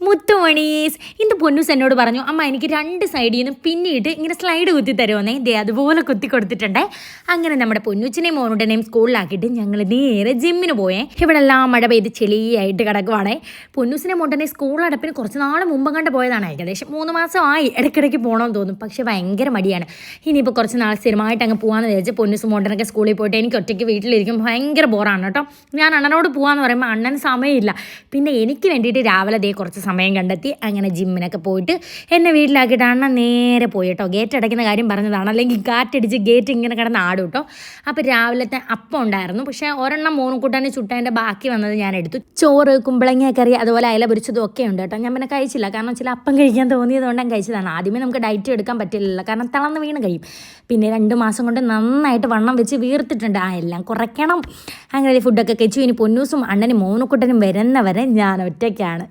മുത്തുമണീസ്. ഇന്ന് പൊന്നൂസ് എന്നോട് പറഞ്ഞു അമ്മ എനിക്ക് രണ്ട് സൈഡിൽ നിന്ന് പിന്നീട് ഇങ്ങനെ സ്ലൈഡ് കുത്തി തരുമെന്നേ ദേ അതുപോലെ കുത്തി കൊടുത്തിട്ടുണ്ടേ. അങ്ങനെ നമ്മുടെ പൊന്നൂച്ചിനെയും മോനുടനെയും സ്കൂളിലാക്കിയിട്ട് ഞങ്ങൾ നേരെ ജിമ്മിന് പോയേ. ഇവിടെ എല്ലാം മഴ പെയ്ത് ചെളിയായിട്ട് കിടക്കുവാണേ. പൊന്നൂസിനെ സ്കൂൾ സ്കൂളടപ്പിന് കുറച്ച് നാൾ മുമ്പ് കണ്ട് പോയതാണ്. ഏകദേശം മൂന്ന് മാസമായി ഇടയ്ക്കിടയ്ക്ക് പോകണമെന്ന് തോന്നും പക്ഷേ ഭയങ്കര മടിയാണ്. ഇനിയിപ്പോൾ കുറച്ച് നാൾ സ്ഥിരമായിട്ട് അങ്ങ് പോകാമെന്ന് വിചാരിച്ച് പൊന്നൂസ് മോട്ടനൊക്കെ സ്കൂളിൽ പോയിട്ട് എനിക്ക് ഒറ്റയ്ക്ക് വീട്ടിലിരിക്കും ഭയങ്കര ബോറാണ് കേട്ടോ. ഞാൻ അണ്ണനോട് പോകാമെന്ന് പറയുമ്പോൾ അണ്ണൻ സമയമില്ല. പിന്നെ എനിക്ക് വേണ്ടിയിട്ട് രാവിലെ ദേ കുറച്ച് സമയം കണ്ടെത്തി അങ്ങനെ ജിമ്മിനൊക്കെ പോയിട്ട് എന്നെ വീട്ടിലാക്കിയിട്ടാണ് നേരെ പോയി കേട്ടോ ഗേറ്റ് അടയ്ക്കുന്ന കാര്യം പറഞ്ഞതാണ്. അല്ലെങ്കിൽ കാറ്റടിച്ച് ഗേറ്റ് ഇങ്ങനെ കിടന്ന് ആടും കേട്ടോ അപ്പോൾ രാവിലത്തെ അപ്പം ഉണ്ടായിരുന്നു. പക്ഷേ ഒരെണ്ണം മൂന്ന് കൂട്ടാൻ ചുട്ടതിന്റെ ബാക്കി വന്നത് ഞാൻ എടുത്തു. ചോറ് കുമ്പളങ്ങ കറി അതുപോലെ അയല പൊരിച്ചതും ഒക്കെ ഉണ്ട് കേട്ടോ. ഞാൻ പിന്നെ കഴിച്ചില്ല. കാരണം ചില അപ്പം കഴിക്കാൻ തോന്നിയതുകൊണ്ട് ഞാൻ കഴിച്ചതാണ്. ആദ്യമേ നമുക്ക് ഡയറ്റ് എടുക്കാൻ പറ്റില്ലല്ലോ. കാരണം തളർന്ന് വീണ് കഴിയും. പിന്നെ രണ്ട് മാസം കൊണ്ട് നന്നായിട്ട് വണ്ണം വെച്ച് വീർത്തിട്ടുണ്ട്. ആ എല്ലാം കുറയ്ക്കണം. അങ്ങനെ ഫുഡൊക്കെ കഴിച്ചു. ഇനി പൊന്നൂസും അണ്ണനും മോനുക്കുട്ടനും വരുന്നവരെ ഞാൻ ഒറ്റയ്ക്കാണ്.